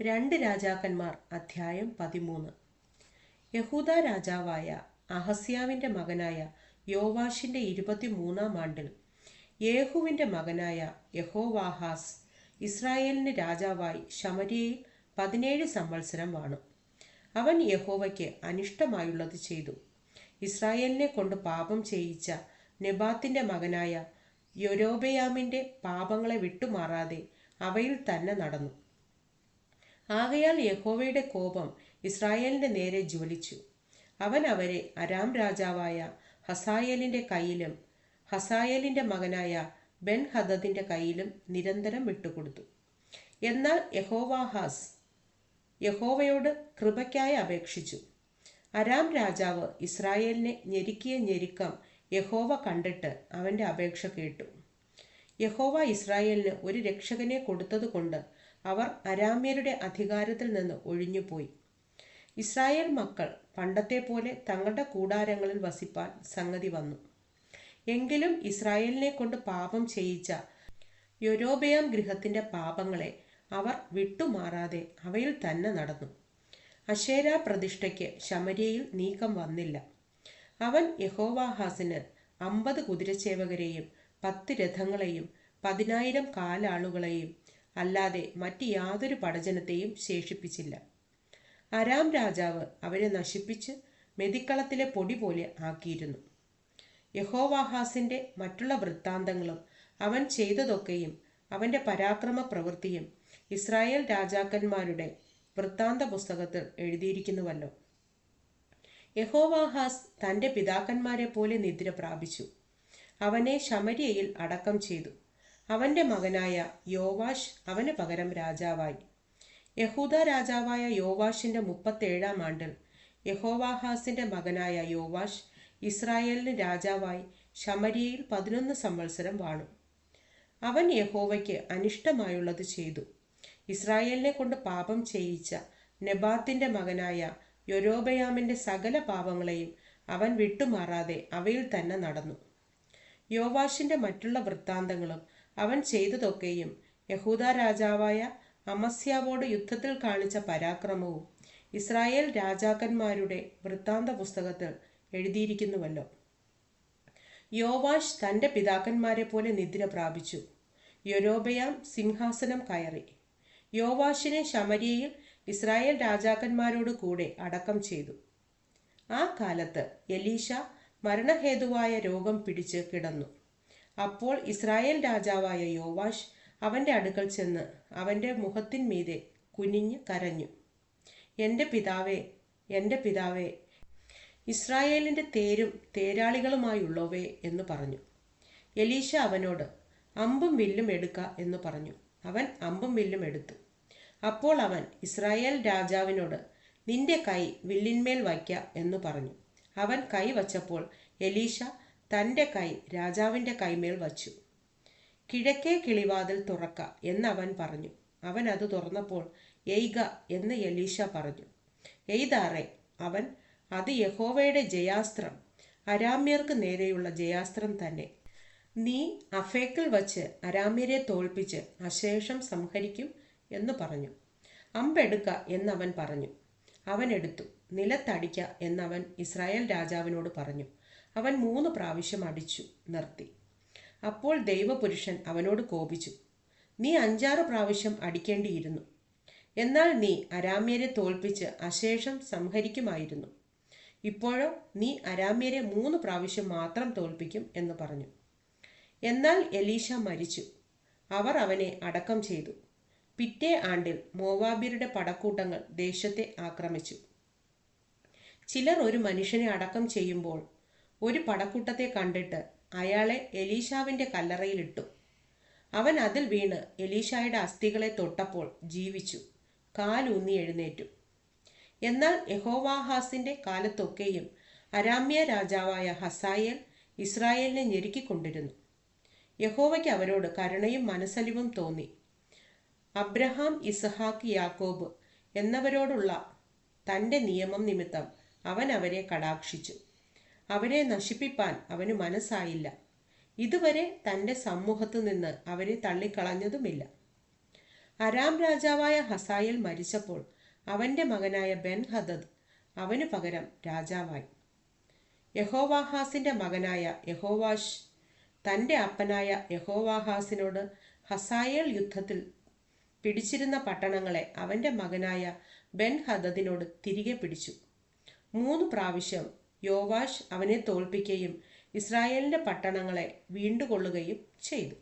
രണ്ട് രാജാക്കന്മാർ അധ്യായം പതിമൂന്ന്. യഹൂദ രാജാവായ അഹസ്യാവിന്റെ മകനായ യോവാഷിന്റെ ഇരുപത്തിമൂന്നാം ആണ്ടിൽ യേഹുവിന്റെ മകനായ യഹോവാഹാസ് ഇസ്രായേലിന് രാജാവായി ശമരിയയിൽ പതിനേഴ് സംവത്സരം വാണു. അവൻ യഹോവയ്ക്ക് അനിഷ്ടമായുള്ളത് ചെയ്തു. ഇസ്രായേലിനെ കൊണ്ട് പാപം ചെയ്യിച്ച നെബാത്തിന്റെ മകനായ യൊരോബയാമിന്റെ പാപങ്ങളെ വിട്ടുമാറാതെ അവയിൽ തന്നെ നടന്നു. ആകയാൽ യഹോവയുടെ കോപം ഇസ്രായേലിന്റെ നേരെ ജ്വലിച്ചു. അവൻ അവരെ അരാം രാജാവായ ഹസായേലിന്റെ കയ്യിലും ഹസായേലിന്റെ മകനായ ബെൻ ഹദദിന്റെ കയ്യിലും നിരന്തരം വിട്ടുകൊടുത്തു. എന്നാൽ യഹോവാഹാസ് യഹോവയോട് കൃപയ്ക്കായി അപേക്ഷിച്ചു. അരാം രാജാവ് ഇസ്രായേലിനെ ഞെരുക്കിയ ഞെരുക്കം യഹോവ കണ്ടിട്ട് അവന്റെ അപേക്ഷ കേട്ടു. യഹോവ ഇസ്രായേലിന് ഒരു രക്ഷകനെ കൊടുത്തതുകൊണ്ട് അവർ അരാമ്യരുടെ അധികാരത്തിൽ നിന്ന് ഒഴിഞ്ഞുപോയി. ഇസ്രായേൽ മക്കൾ പണ്ടത്തെ പോലെ തങ്ങളുടെ കൂടാരങ്ങളിൽ വസിപ്പാൻ സംഗതി വന്നു. എങ്കിലും ഇസ്രായേലിനെ കൊണ്ട് പാപം ചെയ്യിച്ച യൊരോബയാം ഗൃഹത്തിന്റെ പാപങ്ങളെ അവർ വിട്ടുമാറാതെ അവയിൽ തന്നെ നടന്നു. അശേര പ്രതിഷ്ഠയ്ക്ക് ശമരിയയിൽ നീക്കം വന്നില്ല. അവൻ യഹോവാഹാസിന് അമ്പത് കുതിരച്ചേവകരെയും പത്ത് രഥങ്ങളെയും പതിനായിരം കാലാളുകളെയും അല്ലാതെ മറ്റ് യാതൊരു പടജനത്തെയും ശേഷിപ്പിച്ചില്ല. അരാം രാജാവ് അവരെ നശിപ്പിച്ച് മെതിക്കളത്തിലെ പൊടി പോലെ ആക്കിയിരുന്നു. യഹോവാഹാസിന്റെ മറ്റുള്ള വൃത്താന്തങ്ങളും അവൻ ചെയ്തതൊക്കെയും അവന്റെ പരാക്രമ പ്രവൃത്തിയും ഇസ്രായേൽ രാജാക്കന്മാരുടെ വൃത്താന്ത പുസ്തകത്തിൽ എഴുതിയിരിക്കുന്നുവല്ലോ. യഹോവാഹാസ് തന്റെ പിതാക്കന്മാരെ പോലെ നിദ്ര പ്രാപിച്ചു. അവനെ ശമരിയയിൽ അടക്കം ചെയ്തു. അവന്റെ മകനായ യോവാഷ് അവന് പകരം രാജാവായി. യഹൂദ രാജാവായ യോവാഷിന്റെ മുപ്പത്തേഴാം ആണ്ടിൽ യഹോവാഹാസിന്റെ മകനായ യോവാഷ് ഇസ്രായേലിന് രാജാവായി ശമരിയയിൽ പതിനൊന്ന് സംവത്സരം വാണു. അവൻ യഹോവയ്ക്ക് അനിഷ്ടമായുള്ളത് ചെയ്തു. ഇസ്രായേലിനെ കൊണ്ട് പാപം ചെയ്യിച്ച നെബാത്തിന്റെ മകനായ യൊരോബയാമിന്റെ സകല പാപങ്ങളെയും അവൻ വിട്ടുമാറാതെ അവയിൽ തന്നെ നടന്നു. യോവാഷിന്റെ മറ്റുള്ള വൃത്താന്തങ്ങളും അവൻ ചെയ്തതൊക്കെയും യഹൂദ രാജാവായ അമസ്യാവോട് യുദ്ധത്തിൽ കാണിച്ച പരാക്രമവും ഇസ്രായേൽ രാജാക്കന്മാരുടെ വൃത്താന്ത പുസ്തകത്തിൽ എഴുതിയിരിക്കുന്നുവല്ലോ. യോവാഷ് തന്റെ പിതാക്കന്മാരെ പോലെ നിദ്ര പ്രാപിച്ചു. യൊരോബയാം സിംഹാസനം കയറി. യോവാഷിനെ ശമരിയയിൽ ഇസ്രായേൽ രാജാക്കന്മാരോട് കൂടെ അടക്കം ചെയ്തു. ആ കാലത്ത് എലീഷ മരണഹേതുവായ രോഗം പിടിച്ച് കിടന്നു. അപ്പോൾ ഇസ്രായേൽ രാജാവായ യോവാഷ് അവന്റെ അടുക്കൽ ചെന്ന് അവന്റെ മുഖത്തിന്മീതെ കുനിഞ്ഞ് കരഞ്ഞു. എന്റെ പിതാവേ എന്റെ പിതാവേ ഇസ്രായേലിന്റെ തേരും തേരാളികളുമായുള്ളവേ എന്ന് പറഞ്ഞു. എലീശ അവനോട് അമ്പും വില്ലും എടുക്ക എന്ന് പറഞ്ഞു. അവൻ അമ്പും വില്ലും എടുത്തു. അപ്പോൾ അവൻ ഇസ്രായേൽ രാജാവിനോട് നിന്റെ കൈ വില്ലിന്മേൽ വയ്ക്ക എന്ന് പറഞ്ഞു. അവൻ കൈ വച്ചപ്പോൾ എലീഷ തന്റെ കൈ രാജാവിന്റെ കൈമേൽ വച്ചു. കിഴക്കേ കിളിവാതിൽ തുറക്ക എന്നവൻ പറഞ്ഞു. അവൻ അത് തുറന്നപ്പോൾ എയ്ക എന്ന് എലീഷ പറഞ്ഞു. എയ്താറെ അവൻ അത് യഹോവയുടെ ജയാസ്ത്രം. അരാമ്യർക്ക് നേരെയുള്ള ജയാസ്ത്രം തന്നെ. നീ അഫേക്കിൽ വച്ച് അരാമ്യരെ തോൽപ്പിച്ച് അശേഷം സംഹരിക്കും എന്ന് പറഞ്ഞു. അമ്പെടുക്ക എന്നവൻ പറഞ്ഞു. അവൻ എടുത്തു. നിലത്തടിക്ക എന്നവൻ ഇസ്രായേൽ രാജാവിനോട് പറഞ്ഞു. അവൻ മൂന്ന് പ്രാവശ്യം അടിച്ചു നിർത്തി. അപ്പോൾ ദൈവപുരുഷൻ അവനോട് കോപിച്ചു നീ അഞ്ചാറ് പ്രാവശ്യം അടിക്കേണ്ടിയിരുന്നു. എന്നാൽ നീ അരാമ്യരെ തോൽപ്പിച്ച് അശേഷം സംഹരിക്കുമായിരുന്നു. ഇപ്പോഴോ നീ അരാമ്യരെ മൂന്ന് പ്രാവശ്യം മാത്രം തോൽപ്പിക്കും എന്ന് പറഞ്ഞു. എന്നാൽ എലീഷ മരിച്ചു. അവർ അവനെ അടക്കം ചെയ്തു. പിറ്റേ ആണ്ടിൽ മോവാബിയരുടെ പടക്കൂട്ടങ്ങൾ ദേശത്തെ ആക്രമിച്ചു. ചിലർ ഒരു മനുഷ്യനെ അടക്കം ചെയ്യുമ്പോൾ ഒരു പടക്കൂട്ടത്തെ കണ്ടിട്ട് അയാളെ എലീഷാവിന്റെ കല്ലറയിലിട്ടു. അവൻ അതിൽ വീണ് എലീഷായുടെ അസ്ഥികളെ തൊട്ടപ്പോൾ ജീവിച്ചു. കാലൂന്നി എഴുന്നേറ്റു. എന്നാൽ യഹോവാഹാസിന്റെ കാലത്തൊക്കെയും അരാമ്യ രാജാവായ ഹസായേൽ ഇസ്രായേലിനെ ഞെരുക്കിക്കൊണ്ടിരുന്നു. യഹോവയ്ക്ക് അവരോട് കരുണയും മനസ്സലിവും തോന്നി. അബ്രഹാം ഇസഹാക്ക് യാക്കോബ് എന്നവരോടുള്ള തന്റെ നിയമം നിമിത്തം അവൻ അവരെ കടാക്ഷിച്ചു. അവരെ നശിപ്പിപ്പാൻ അവന് മനസ്സായില്ല. ഇതുവരെ തന്റെ സമൂഹത്തു നിന്ന് അവരെ തള്ളിക്കളഞ്ഞതുമില്ല. അരാം രാജാവായ ഹസായൽ മരിച്ചപ്പോൾ അവന്റെ മകനായ ബെൻ ഹദദ് അവന് പകരം രാജാവായി. യഹോവാഹാസിന്റെ മകനായ യഹോവാഷ് തന്റെ അപ്പനായ യഹോവാഹാസിനോട് ഹസായൽ യുദ്ധത്തിൽ പിടിച്ചിരുന്ന പട്ടണങ്ങളെ അവന്റെ മകനായ ബെൻ ഹദദിനോട് തിരികെ പിടിച്ചു. മൂന്ന് പ്രാവശ്യം യോവാഷ് അവനെ തോൽപ്പിക്കുകയും ഇസ്രായേലിന്റെ പട്ടണങ്ങളെ വീണ്ടുകൊള്ളുകയും ചെയ്തു.